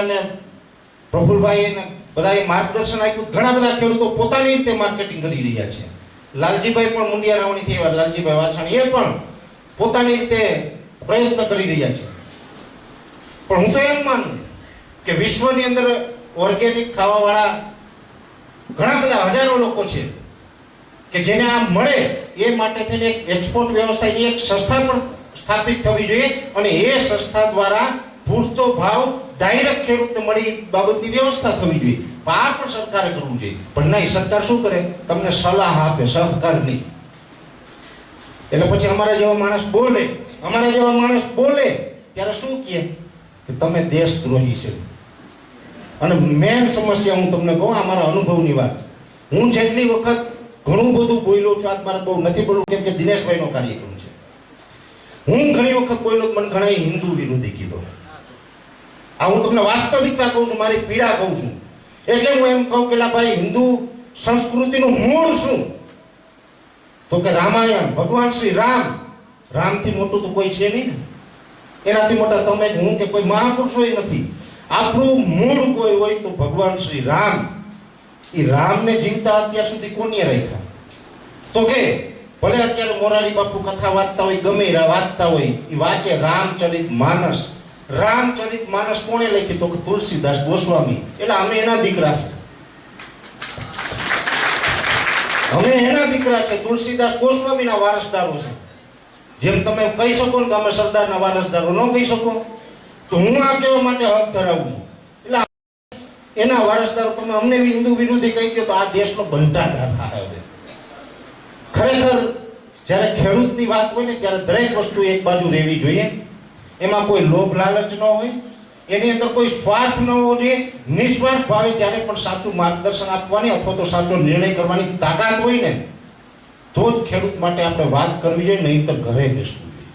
અને પ્રફુલભાઈ બધાએ માર્ગદર્શન આપ્યું. ઘણા બધા ખેડૂતો પોતાની રીતે માર્કેટિંગ કરી રહ્યા છે. લાલજીભાઈ પણ મુંડિયા રાવણીથી એવા લાલજીભાઈ વાછાણી એ પણ પોતાની રીતે પ્રયત્ન કરી રહ્યા છે. પણ હું તો એમ માનું કે વિશ્વની અંદર ઓર્ગેનિક ખાવાવાળા ઘણા બધા હજારો લોકો છે કે જેને આ મળે એ માટે થઈને એક એક્સપોર્ટ વ્યવસ્થાની એક સંસ્થા પણ સ્થાપિત થવી જોઈએ અને એ સંસ્થા દ્વારા પૂરતો ભાવ ડાયરેક્ટ ખેડૂતને મળી બાબતની વ્યવસ્થા થવી જોઈએ. આ પણ સરકારે કરવું જોઈએ. પણ નહીં, સરકાર શું કરે? તમને સલાહ આપે, સહકાર નહીં એટલે પછી અમારા જેવા માણસ બોલે, અમારા જેવા માણસ બોલે, ત્યારે શું કહે? કે તમે દેશદ્રોહી છે. અને મેન સમસ્યા હું તમને કહું, આ મારા અનુભવની વાત. હું જેટલી વખત ઘણું બધું બોલ્યો છું, આજ મારે બહુ નથી બોલવું, કેમ કે દિનેશભાઈનો કાર્યક્રમ છે. હું ઘણી વખત બોલ્યો, મને ઘણા હિન્દુ વિરોધી કીધો. આ હું તમને વાસ્તવિકતા કહું છું, મારી પીડા કહું છું. એટલે હું એમ કહું કે ભાઈ, હિન્દુ સંસ્કૃતિનું મૂળ શું? તો કે રામાયણ, ભગવાન શ્રી રામ. રામથી મોટું તો કોઈ છે નહીં ને. એનાથી મોટા તમે હું કે કોઈ મહાપુરુષો નથી. આપણું મૂળ કોઈ હોય તો ભગવાન શ્રી રામ. એ રામને જીવતા અત્યાર સુધી કોને રાખ્યા? તો કે ભલે અત્યારે મોરારી બાપુ કથા વાંચતા હોય, ગમે વાંચતા હોય એ વાંચે રામચરિત માનસ. રામચરિત માનસ કોણે લખી તો તુલસીદાસ ગોસ્વામી? એટલે અમે એના દીકરા છે. અમે એના દીકરા છે, તુલસીદાસ ગોસ્વામીના વારસદારો છે. જેમ તમે કહી શકો ને કે અમે સરદારના વારસદારો ન કહી શકો, તો હું આ કહેવા માટે હક ધરાવું છું. એટલે એના વારસદારો તમે અમને હિન્દુ વિરોધી કહી ગયો તો આ દેશનો બંટાધાર થાય હવે. ખરેખર જ્યારે ખેડૂતની વાત હોય ને ત્યારે દરેક વસ્તુ એક બાજુ રહેવી જોઈએ. એમાં કોઈ લોભ લાલચ ન હોય, એની અંદર કોઈ સ્વાર્થ ન હોવો જોઈએ. નિસ્વાર્થ ભાવે જ્યારે પણ સાચું માર્ગદર્શન આપવાની અથવા તો સાચો નિર્ણય કરવાની તાકાત હોય ને, તો જ ખેડૂત માટે આપણે વાત કરવી જોઈએ, નહીંતર ઘરે બેસવું જોઈએ.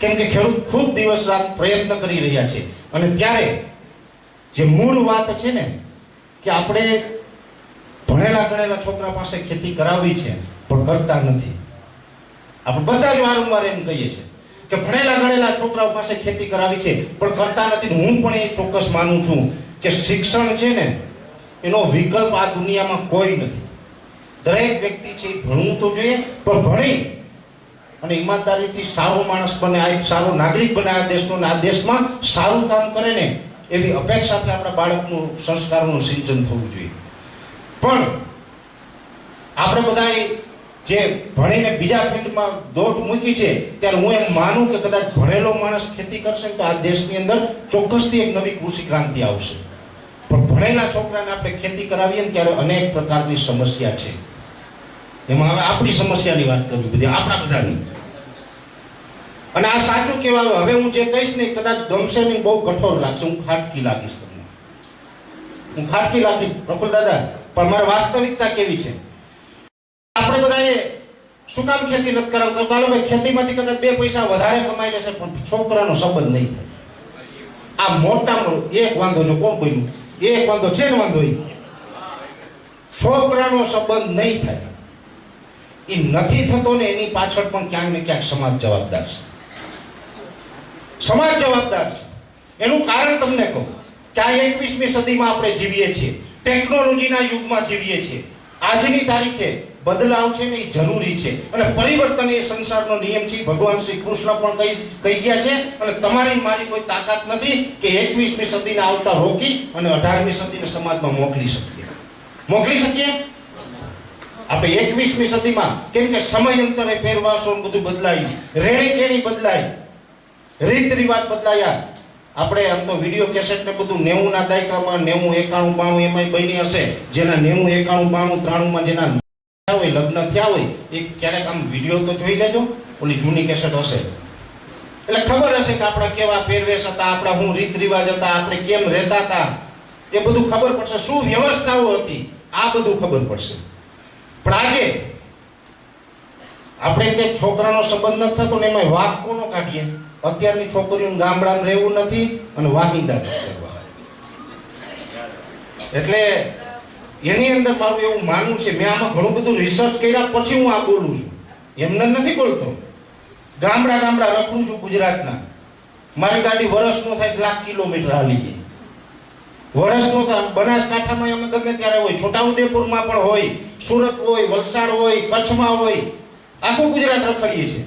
કેમ કે ખેડૂત ખૂબ દિવસ રાત પ્રયત્ન કરી રહ્યા છે. અને ત્યારે જે મૂળ વાત છે ને, કે આપણે ભણેલા ગણેલા છોકરા પાસે ખેતી કરાવવી છે, પણ કરતા નથી. આપણે બધા જ વારંવાર એમ કહીએ છીએ કે ભણેલા ગણેલા છોકરાઓ પાસે ખેતી કરાવી છે, પણ કરતા નથી હું પણ એ ચોક્કસ માનું છું કે શિક્ષણ છે ને, એનો વિકલ્પ આ દુનિયામાં કોઈ નથી. દરેક વ્યક્તિ છે એ ભણવું તો જોઈએ, પણ ભણી. અને ઈમાનદારીથી સારો માણસ બને, આ એક સારો નાગરિક બને આ દેશનો આ દેશમાં સારું કામ કરે ને, એવી અપેક્ષાથી આપણા બાળકનું સંસ્કારોનું સિંચન થવું જોઈએ. પણ, આપણે બધાએ જે ભણીને બીજા ફિલ્ડમાં દોટ મૂકી છે, ત્યારે હું એમ માનું કે કદાચ ભણેલો માણસ ખેતી કરશે તો આ દેશની અંદર ચોક્કસથી એક નવી કૃષિ ક્રાંતિ આવશે. પણ ભણેલા છોકરાને આપણે ખેતી કરાવીએ ને ત્યારે અનેક પ્રકારની સમસ્યા છે. એમાં હવે આપણી સમસ્યાની વાત કરવી બધી આપણા બધાની. અને આ સાચું કહેવાય, હવે હું જે કહીશ ને કદાચ ગમશે નહીં બહુ કઠોર લાગશે, હું ખાટકી લાગીશ તમને. હું ખાટકી લાગીશ પ્રફુલ દાદા, પણ મારી વાસ્તવિકતા કેવી છે? આપણે બધાએ શું કામ ખેતી નથી કરાવતા? બાળકો ખેતીમાંથી કદાચ બે પૈસા વધારે કમાઈ લેશે પણ છોકરાનો સંબંધ નહીં થાય. આ મોટામાં એક વાંધો જો કોણ કોઈનું એક વાંધો છે ને વાંધો છોકરાનો સંબંધ નહીં થાય. એ નથી થતો ને એની પાછળ પણ ક્યાંક ને ક્યાંક સમાજ જવાબદાર છે. સમાજ જવાબદાર છે. એનું કારણ તમને કહું. કે આ એકવીસમી સદીમાં આપણે જીવીએ છીએ? ટેકનોલોજીના યુગમાં જીવીએ છીએ. આજની તારીખે બદલાવ છે ને એ જરૂરી છે. અને પરિવર્તન એ સંસારનો નિયમ છે. ભગવાન શ્રી કૃષ્ણ પણ કહી કહી ગયા છે. અને તમારી મારી કોઈ તાકાત નથી કે એકવીસમી સદીને આવતા રોકી અને અઢારમી સદીને સમાજમાં મોકલી શકીએ. મોકલી શકીએ? આપણે એકવીસમી સદીમાં કેમ કે સમયાંતરે પહેરવાસો ને બધું બદલાય. રેણી કેણી બદલાય. રીત રિવાજ બદલાયા. આપણે આમ તો વીડિયો કેસેટ ને બધું નેવું ના દાયકામાં નેવું એકાણું બાણું એમાં બની હશે. જેના નેવું એકાણું બાણું ત્રાણું જેના હોય, લગ્ન થયા હોય, એ ક્યારેક આમ વીડિયો તો જોઈ લેજો, ઓલી જૂની કેસેટ હશે. એટલે ખબર હશે કે આપણા કેવા પહેરવેશ હતા, આપણા હું રીત રિવાજ હતા, આપણે કેમ રહેતા હતા. એ બધું ખબર પડશે. શું વ્યવસ્થાઓ હતી, આ બધું ખબર પડશે. પણ આજે આપણે કે છોકરાનો સંબંધ નથી થતો ને એમાં વાક કોનો કાઢીએ? અત્યારની છોકરીઓને ગામડામાં રહેવું નથી અને વાહિંદા કરવા. એટલે એની અંદર મારું એવું માનવું છે, મેં આમાં ઘણું બધું રિસર્ચ કર્યા પછી હું આ બોલું છું. એમને નથી બોલતો. ગામડા ગામડા રખડું છું ગુજરાતના. મારી ગાડી વર્ષનો થાય લાખ કિલોમીટર હાલી ગઈ વર્ષનો બનાસકાંઠામાં અમે ગમે ત્યારે હોય. છોટાઉદેપુરમાં પણ હોય. સુરત હોય, વલસાડ હોય, કચ્છમાં હોય. આખું ગુજરાત રખડીએ છીએ.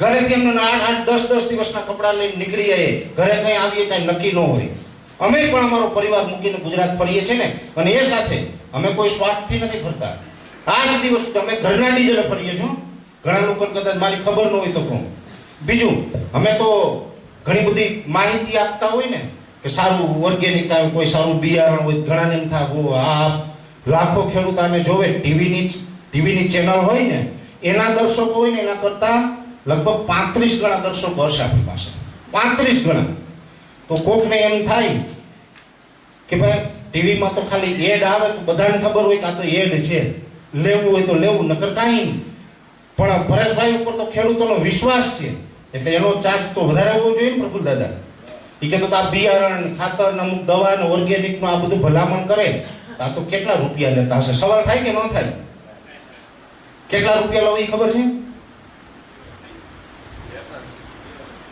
ઘરેથી એમને આઠ આઠ, દસ દસ દિવસના કપડાં લઈને નીકળી જઈએ ઘરે કંઈ આવીએ કાંઈ નક્કી ન હોય. અમે પણ અમારો પરિવાર મૂકીને ગુજરાત ફરીએ છીએ ને અને એ સાથે અમે કોઈ સ્વાર્થથી નથી ફરતા. આ જ દિવસ અમે ઘરના ડીઝલે ફરીએ છીએ ઘણા લોકો કદાચ મારી ખબર ન હોય તો કહું. બીજું અમે તો ઘણી બધી માહિતી આપતા હોય ને કે સારું ઓર્ગેનિક આવે કોઈ સારું બિયારણ હોય ઘણાને એમ થાય "ઓ, આ લાખો ખેડૂત આને જોવે. ટીવીની ટીવીની ચેનલ હોય ને એના દર્શકો હોય ને એના કરતા લગભગ પાંત્રીસ ગણા દર્શકો હશે આપણી પાસે. પાંત્રીસ ગણા. તો કોકને એમ થાય કે ભાઈ, ટીવીમાં તો ખાલી એડ આવે તો બધાને ખબર હોય કે આ તો એડ છે. લેવું હોય તો લેવું, નકર કાંઈ નહીં. પણ પરેશભાઈ ઉપર તો ખેડૂતોનો વિશ્વાસ છે. એટલે એનો ચાર્જ તો વધારે હોવો જોઈએ ને પ્રફુલ દાદા. એ કે તો આ બિયારણ, ખાતર અમુક દવા ને ઓર્ગેનિકનું આ બધું ભલામણ કરે. આ તો કેટલા રૂપિયા લેતા હશે? સવાલ થાય કે ન થાય? કેટલા રૂપિયા લો એ ખબર છે?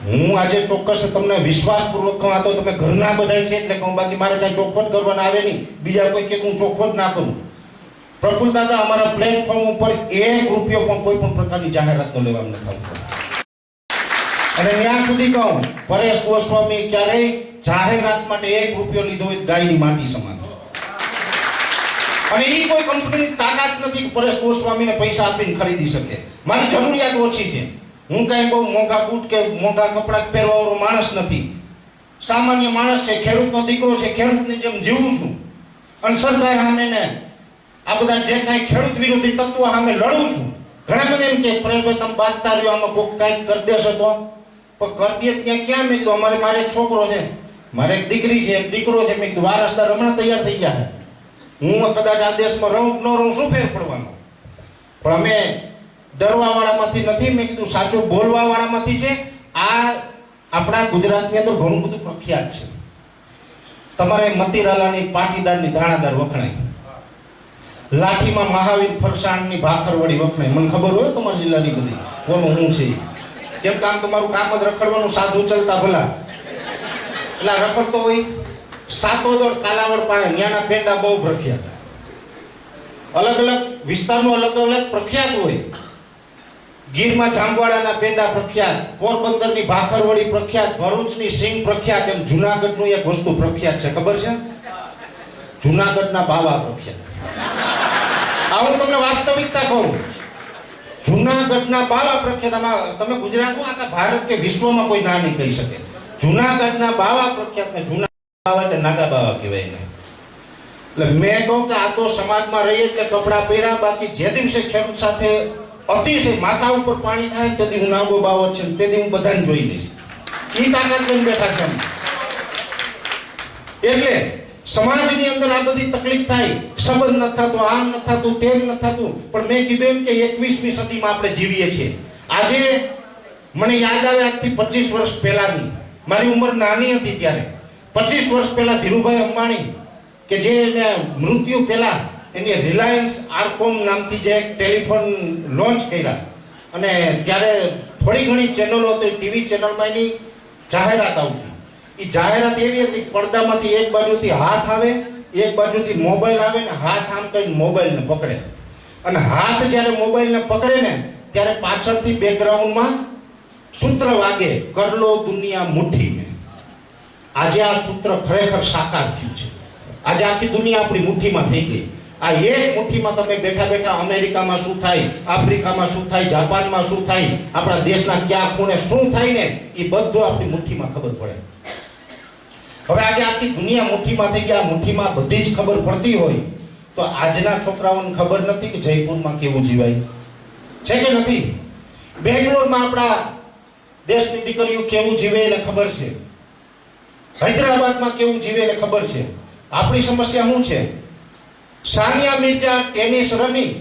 હું આજે ચોક્કસ તમને વિશ્વાસપૂર્વક કહું, આ તો તમે ઘરના બધા છે એટલે કહું, બાકી મારે ત્યાં ચોખવટ કરવાના આવે નહીં. બીજા કોઈ કે હું ચોખવટ ના કરું. પ્રફુલ દાદા અમારા પ્લેટફોર્મ ઉપર એક રૂપિયો પણ કોઈ પણ પ્રકારની જાહેરાત ન લેવા નથી આવતો. અને ત્યાં સુધી કહું, પરેશ ગોસ્વામી ક્યારેય જાહેરાત માટે એક રૂપિયો લીધો હોય ગાયની માટી સમાન અને એ કોઈ કંપનીની તાકાત નથી પરેશ ગોસ્વામીને પૈસા આપીને ખરીદી શકે. મારી જરૂરિયાત ઓછી છે. હું કાંઈ બહુ મોંઘા બૂટ કે મોંઘા કપડાં પહેરવાવાળો માણસ નથી. સામાન્ય માણસ છે, ખેડૂતનો દીકરો છે, ખેડૂતની જેમ જીવું છું. અને સરકાર સામે ને આ બધા જે કાંઈ ખેડૂત વિરોધી તત્વો સામે લડું છું. ઘણા બધા એમ કે, પરેશભાઈ, તમે બાંધતા રહ્યો, આમાં કોક કાંઈક કરી દેશો તો. પણ કરી જ ત્યાં ક્યાં મેં કીધું, અમારે, મારે એક છોકરો છે, મારે એક દીકરી છે, એક દીકરો છે. મેં કીધું, વારસદાર હમણાં તૈયાર થઈ ગયા છે. હું કદાચ આ દેશમાં રહું ન રહું, શું ફેર પડવાનો? પણ અમે ડરવા વાળામાંથી નથી, મેં કીધું સાચું બોલવા વાળામાંથી છે. આ આપણા ગુજરાતની અંદર ઘણું બધું પ્રખ્યાત છે. તમારે મતીરાલાની પાટીદારની દાણાદાર વખણાય લાઠીમાં મહાવીર ફરસાણની ભાખરવાડી વખણાય મને ખબર હોય તમારા જિલ્લાની બધી, કોનું હું છે કેમ કામ તમારું કામ જ રખડવાનું સાધુ ચલતા ભલા. એટલે રખડતો હોય. સાતોદળ કાલાવડ પાસે ન્યાના પેંડા બહુ પ્રખ્યાત. અલગ અલગ વિસ્તારનું અલગ અલગ પ્રખ્યાત હોય. ગીરમાં જામવાડાના પેંડા પ્રખ્યાત, પોરબંદરની ભાખરવડી પ્રખ્યાત, ભરૂચની સિંગ પ્રખ્યાત, એમ જુનાગઢનું એક વસ્તુ પ્રખ્યાત છે. ખબર છે? જુનાગઢના બાવા પ્રખ્યાત. આ હું તમને વાસ્તવિકતા કહું. જુનાગઢના બાવા પ્રખ્યાત, આમાં તમે ગુજરાતમાં આખા ભારત કે વિશ્વમાં કોઈ ના નહીં કહી શકે. જુનાગઢના બાવા પ્રખ્યાત ને જુના બાવા એટલે નાગા બાવા કહેવાય એને. એટલે મેં કહું કે આ તો સમાજમાં રહીએ એટલે કપડાં પહેર્યા બાકી જે દિવસે ખેડૂત સાથે અતિશય માથા ઉપર પાણી થાય તેથી હું નાગો બાવો છે તેથી હું બધાને જોઈ લઈશ. એ તાકાત લઈને બેઠા છે એટલે સમાજની અંદર આ બધી તકલીફ થાય, સંબંધ ન થતો, આમ ન થતું, તેમ ન થતું, પણ મેં કીધું એમ કે એકવીસમી સદીમાં આપણે જીવીએ છીએ. આજે મને યાદ આવે આજથી પચીસ વર્ષ પહેલાની. મારી ઉંમર નાની હતી ત્યારે. પચીસ વર્ષ પહેલા ધીરુભાઈ અંબાણી કે જે મૃત્યુ પહેલા એની રિલાયન્સ આરકોમ નામથી જે એક ટેલિફોન લોન્ચ કર્યા. અને ત્યારે થોડી ઘણી ચેનલો હતી, ટીવી ચેનલમાં એની જાહેરાત આવતી. એ જાહેરાત એવી હતી પડદામાંથી એક બાજુથી હાથ આવે, એક બાજુથી મોબાઈલ આવે ને હાથ આમ કરીને મોબાઈલને પકડે. અને હાથ જ્યારે મોબાઈલને પકડે ને, ત્યારે પાછળથી બેકગ્રાઉન્ડમાં સૂત્ર વાગે, કરલો દુનિયા મુઠ્ઠી આજે આ સૂત્ર ખરેખર સાકાર થયું છે. આજે આખી દુનિયા આપણી મુઠ્ઠીમાં થઈ ગઈ. આ એક મુઠ્ઠીમાં તમે બેઠા બેઠા અમેરિકામાં શું થાય, આફ્રિકામાં શું થાય, જાપાનમાં શું થાય, આપણા દેશના ક્યાં ખૂણે શું થાય ને, એ બધું આપણી મુઠ્ઠીમાં ખબર પડે. હવે આજે આખી દુનિયા મુઠ્ઠીમાં થઈ ગયા મુઠ્ઠીમાં બધી જ ખબર પડતી હોય, તો આજના છોકરાઓને ખબર નથી કે જયપુરમાં કેવું જીવાય. છે કે નથી? બેંગ્લોરમાં આપણા દેશની દીકરીઓ કેવું જીવે એને ખબર છે? હૈદરાબાદમાં કેવું જીવે એને ખબર છે? આપણી સમસ્યા શું છે? સાનિયા મિર્ઝા ટેનિસ રમી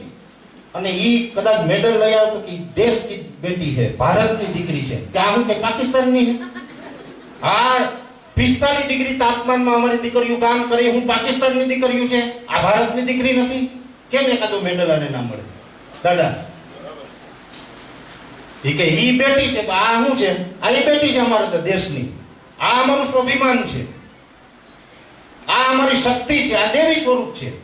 અને ઈ કદાચ મેડલ લઈ આવતો કે દેશ કી બેટી છે, ભારતની દીકરી છે. ત્યાં હું કે પાકિસ્તાનની છે? આ પિસ્તાલીસ ડિગ્રી તાપમાનમાં અમારી દીકરીઓ કામ કરે, હું પાકિસ્તાનની દીકરીઓ છે. આ ભારતની દીકરી નથી. કેમ એકાદો મેડલ આને ના મળે? દાદા એ કે ઈ બેટી છે આ શું છે? આ ઈ બેટી છે અમારા તો દેશની. આ અમારું સ્વાભિમાન છે. આ અમારી શક્તિ છે, આ દેવી સ્વરૂપ છે.